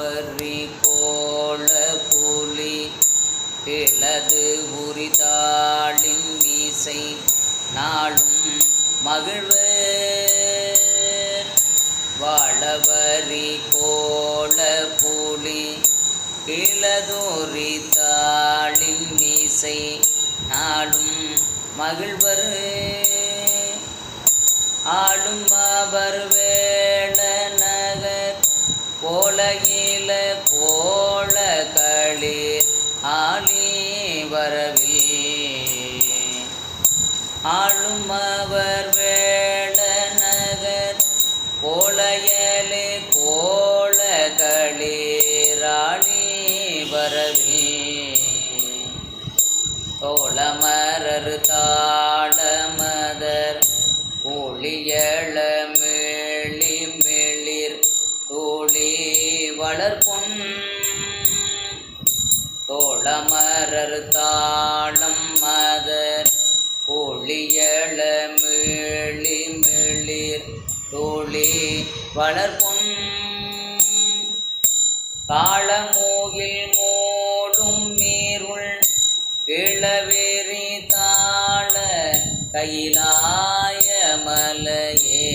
வாழவரி கோள புலி கிளது உரிதாளின் மீசை நாளும் மகிழ்வர் வாழவரி கோள புலி கிளதோரித்தாளின் மீசை நாளும் மகிழ்வர். ஆளும் அவர் தோளமரர் தாளமதர் ஒளியள மேளி தோழி வளர்பொன். தோழமரர் தாளம் மதர். ஒளியள மேளி தோழி வளர்பொன். காளமூகில் மூடும் நீருள் கிளவேறி கையிலாய மலையே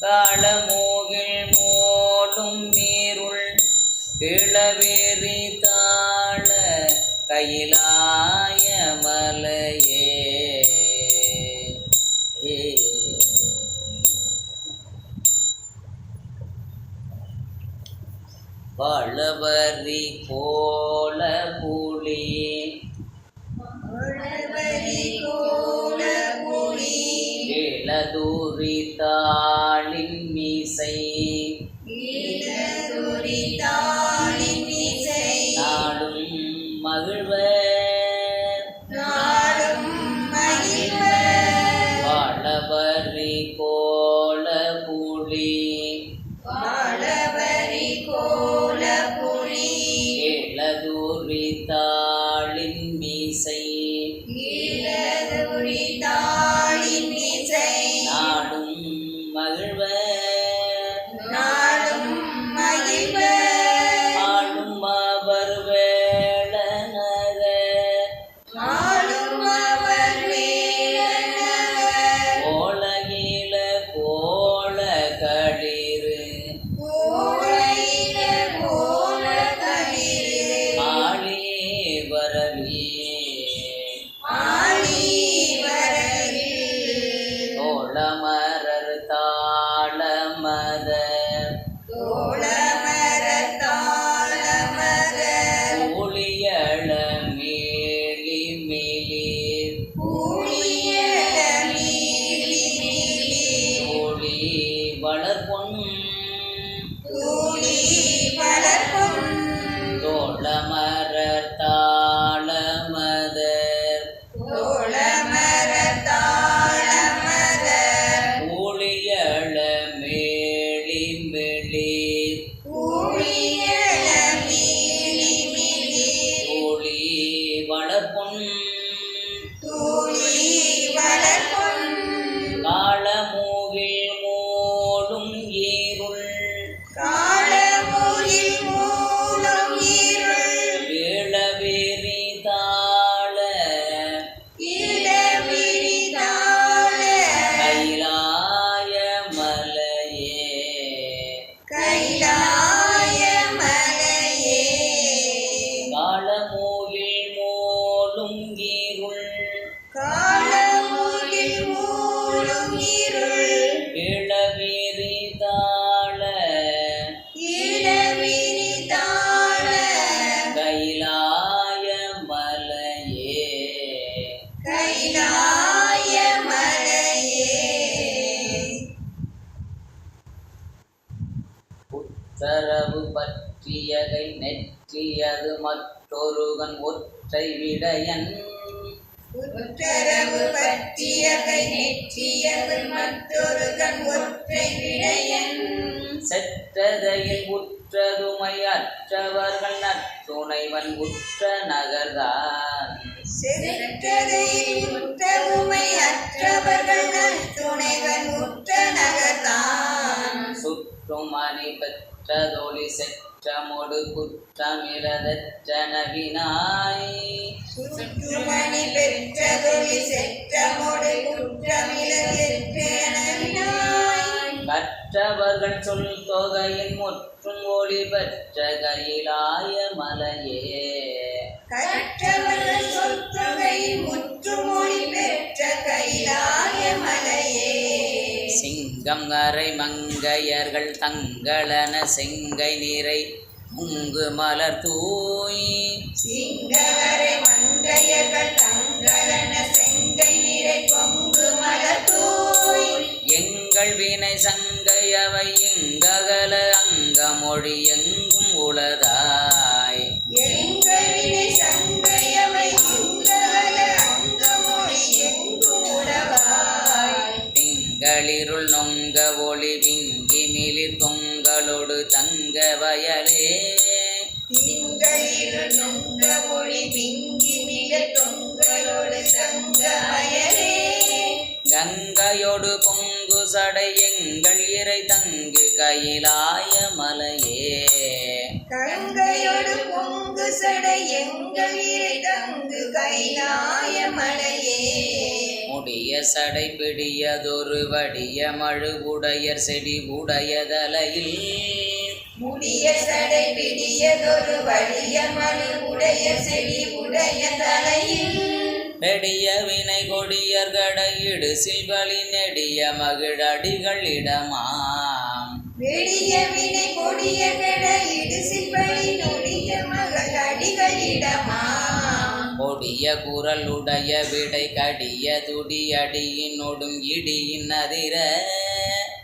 காளமூகில் மோடும் நீருள் இளவேறி தாழ கையிலாய மலையே ஏ போல கோல புலி மற்றொருவன் ஒற்றை விடையன். உத்தரவு பற்றியவை நெற்றியவள் மற்றொரு கண் ஒற்றை விடையன். செற்றதையில் உற்றதுமை அற்றவர்கள் நற்றுணைவன் உற்ற நகர்தான். செற்றதையில் உத்தவுமை அற்றவர்கள் நல் துணைவன் உற்ற நகர்தான். சுற்ற முற்றும் மணி பெற்றதொளி செற்றமொடு குற்றமிழதற்ற நவினாய் சுற்றுமணி பெற்றதொழி செற்றமொடு குற்றமிழற்றாய் கற்றவர்கள் சொல் தொகையின் முற்றும் ஒளி பெற்ற கையிலாய மலையே. கற்றவர்கள் சொற்தொகை முற்றுமொழி பெற்ற கைலாய மலையே. அறை மங்கையர்கள் தங்களன செங்கை நிறை முங்கு மலர் தூய். சிங்கவரை மங்கையர்கள் தங்களன செங்கை நிறை பொங்கு மலத்தூய் எங்கள் வினை சங்கையவை இங்ககல அங்கமொழி எங்கும் உளதாய். எங்கள் வினை சங்கையவை இங்கவல அங்கமொழி எங்கும் உறவாய் திங்களிருள் நொங்க ஒளி விங்கி மிளிர் தொங்கலொடு தங்க வயலே. திங்களிரு நொங்க மொழி பிங்கி மிக தொங்கலோடு தங்க அயலே கங்கையொடு பொங்கு சடை எங்கள் இறை தங்கு கையிலாய மலையே. கங்கையோடு பொங்கு சடை எங்கள் இறை தங்கு கைலாய மலையே. முடிய சடை பிடியதொரு வடிய மழுவுடையர் செடி உடையதலையில். முடிய சடை பிடியதொரு மணி உடைய செடி உடைய தலையில் நெடிய வினை கொடியர் கடையிடு சில்வழி நெடிய மகிழடிகள் இடமாம். வெடிய வினை கொடிய கட இடுசில் வழி நொடிய மகள் கொடிய குரல் உடைய விடை கடிய துடி அடியினொடும் இடியின் அதிர.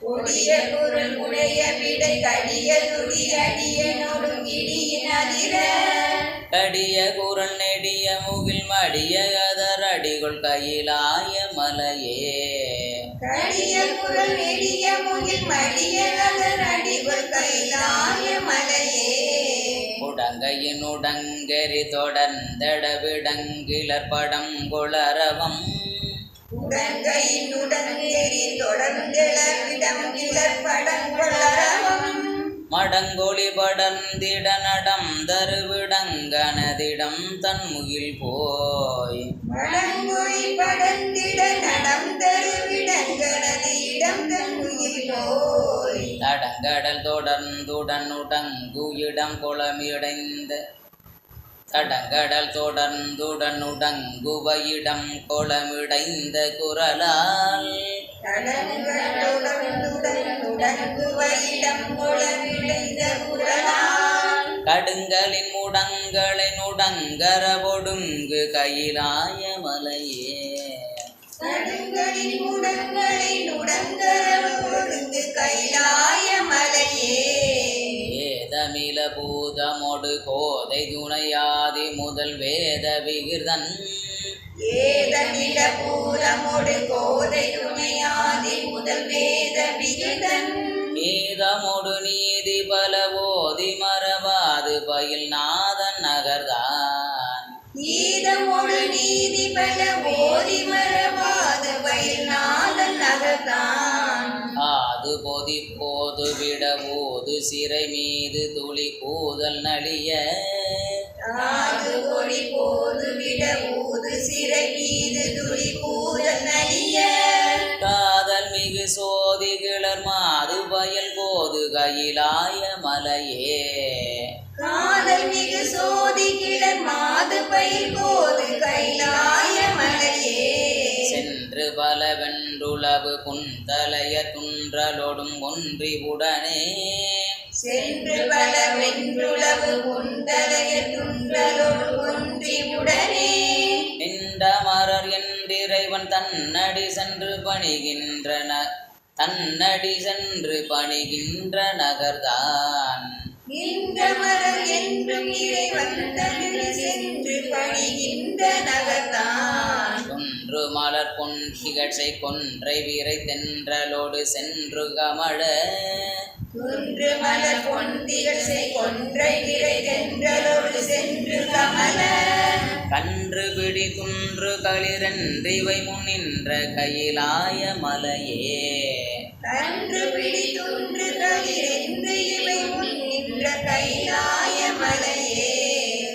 கொடிய குரல் உடைய விடை கடிய துடி அடிய நொடும் இடியின் அதிர. கடிய குரல் நெடிய முகில் மடிய கதர் அடிகள் கையிலாய மலையே. கடிய குரல் நெடிய முகில் மடிய நகர் அடிகள் கைலாய மலையே. உடங்கையின் உடங்கரி தொடர்ந்தட விடங்கிலர் படம் குளரவம். உடங்கையின் உடங்கேறி தொடர்ந்தெழவிடம் கிளர் படங்கொளரவம் மடங்கொளி படர்ந்திட நடம் தருவிடங்கனதிடம் தன்முகில் போய். மடங்கொழி படர்ந்திட நடம் தருவிடங்களது இடம் தன்முகில் போய். தடங்கடல் தொடர்ந்துடன் உடங்கு இடம் குளமிடைந்த தடங்கடல் தொடர்ந்துடன் உடங்குவ இடம் குளமிடைந்த குரலால். குளமிடைந்த குரலால் கடுங்களின் முடங்களை நுடங்கர ஒடுங்கு கையிலாய மலையே. கடுங்களின் முடங்களை நுடங்கரொழுங்கு கைலாய மலையே. வேதமில பூதமொடு கோதை துணையாதி முதல் வேத விகிர்தன். ஏதமில பூரமொடு கோதை துணையாதி முதல் வேத நீதமொடு நீதி பல ஓதி மறவாது பயில் நாதன் நகர்தான். ஈதமொடு நீதி பல ஓதி மறவாது பயில் நாதன் நகர்தான் ஆது பொதி போது விட போது சிறை மீது துளி கூதல் நலிய ஆது ஒளி போது விட ஊது சிறை மீது துளி கூதல் மிகு சோதி கிளர் மாது பயல் போது கையிலாய மலையே. காதல் மிகு சோதி கிளர் மாது பயில் போது கைலாய மலையே. சென்று பல வென்றுளவு புன்தலைய துன்றலொடும் ஒன்றி உடனே. சென்று பல வென்றுளவு குண்டலைய துன்றலோடு ஒன்றி உடனே. நின்ற மரர் என்றிறைவன் தன்னடி சென்று பணிகின்றன தன்னடி சென்று பணிகின்ற நகர்தான். நின்ற மலர் என்றும் இறைவன் தன்னில் சென்று பணிகின்ற நகர்தான். மலர் பொன் திகழ்ச்சை கொன்றை வீரை தென்றலோடு சென்று கமழ. குன்று மலர் பொந்திகசை கொன்றை விரை தென்றலோடு சென்று கமல கன்று பிடி துன்று களிரன்றிவை முன்னின்ற கையிலாய மலையே. கன்று பிடி துன்று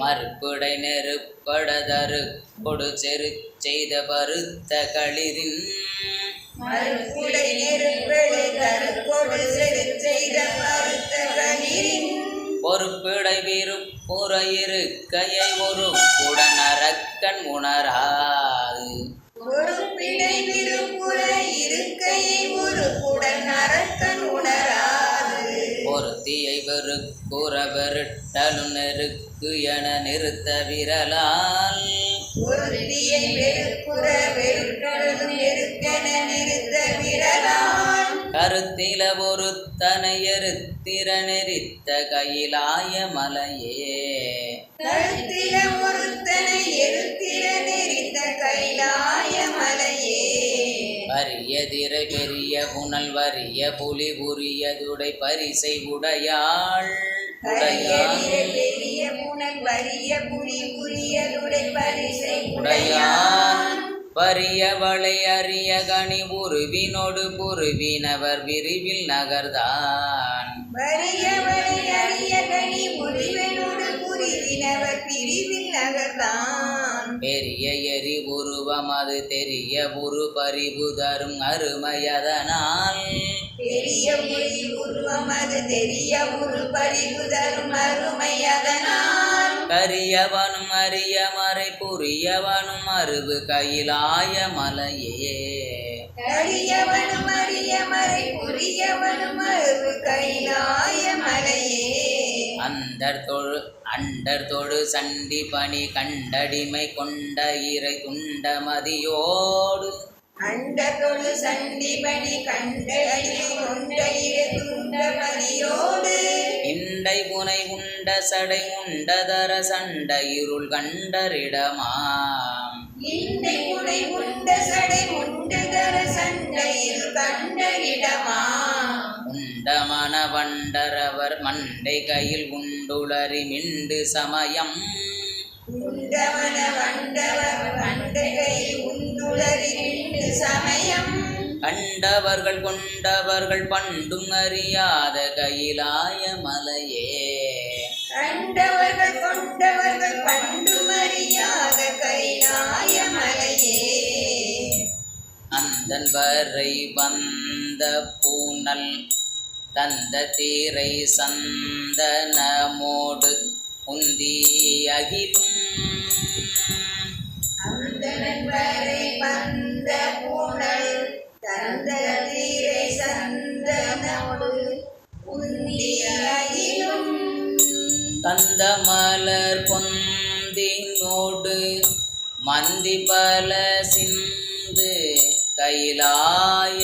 மறுப்புடை நெருப்படதரு கொடு செரு செய்த பருத்த களிரின். பொறுப்பிடை விருப்புற இருக்கையை ஒரு குடனரக்கன் உணராது. பொறுப்பிடை திருப்புற இருக்கையை ஒரு குடன் அரக்கன் பொருத்தியை வெறுக்குற வெருட்டலும் நெருக்கு என நிறுத்த விரலால். கருத்தில பொருத்தனை எருத்திர நெறித்த கையிலாய மலையே. கழுத்தில ஒருத்தனை எருத்திர நெறித்த கைலாய மலையே. வரியதிரை பெரிய புனல் வரிய புலி புரியதுடை பரிசை உடையாள். பெரிய புனல் வரிய புலி புரியதுடை பரிசை உடையான் வறியவளை அறிய கனி உருவினோடு புருவினவர் விரிவில் நகர்தான் வறியவரை அறிய கனி முறிவனோடு புரிவினவர் பிரிவில் நகர்தான் பெரிய எரி உருவம் அது தெரிய உரு பரிவு தரும் அருமையதனால் பெரிய மொழி உருவம் அது தெரிய ஒரு பறிவு தரும் அருமை அதனால். கரியவனும் அரிய மறை புரியவனும் அருவு கையிலாய மலையே. கரியவனும் அறிய மறை புரியவனும் அருவு கைலாய மலையே. அந்தர் தொழு அண்டர் தொழு சண்டி பணி கண்டடிமை கொண்ட இறை துண்ட மதியோடு அண்டதொழு சண்டிபணி கண்ட அடி கொண்ட இரு துண்ட மதியோடு இண்டை புனை உண்ட சடை உண்டதர சண்ட இருள் கண்டரிடமாம். இண்டை புனை உண்ட சடை உண்ட தர சண்டையில் கண்ட இடமா உண்ட மணவண்டரவர் மண்டை கையில் உண்டுளறி மிண்டு சமயம். உண்டவன வண்டவர் கண்டகை உண்டுளறி நின்று சமயம். கண்டவர்கள் கொண்டவர்கள் பண்டும் அறியாத கையிலாய மலையே. கண்டவர்கள் கொண்டவர்கள் பண்டு அறியாத கைலாய மலையே. அந்தன் வரை வந்த பூனல் தந்த தீரை சந்தனமோடு உந்தி அகிலும். வந்த புனல் தந்த தீரை சந்தனோடு உந்தியிலும் கந்த மலர் பொந்தினோடு மந்தி பல சிந்து கைலாய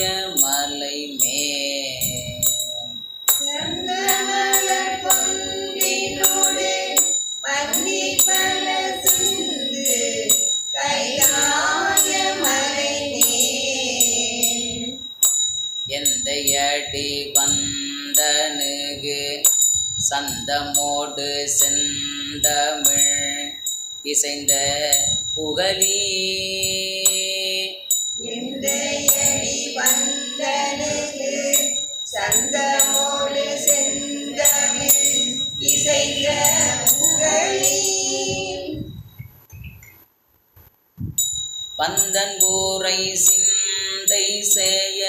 அடி வந்தனுகு சந்தமோடு செந்தமிழ் இசைந்த புகழி. வந்தனுக்கு சந்தமோடு செந்தமிழ் இசைந்த புகழி. பந்தன் ஊரை சிந்தை செய்ய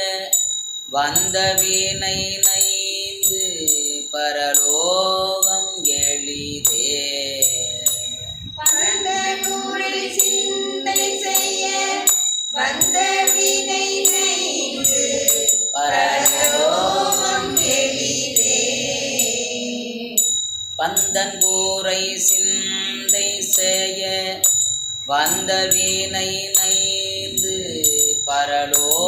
வந்த வீணை நைந்து பரலோகம் எளிதே. வந்த கூரை சிந்தை செய்ய வந்த வினை நைந்து பரலோகம் எளிதே. பந்தன் ஊரை சிந்தை செய்ய வந்த வீணை நைந்து பரலோகம்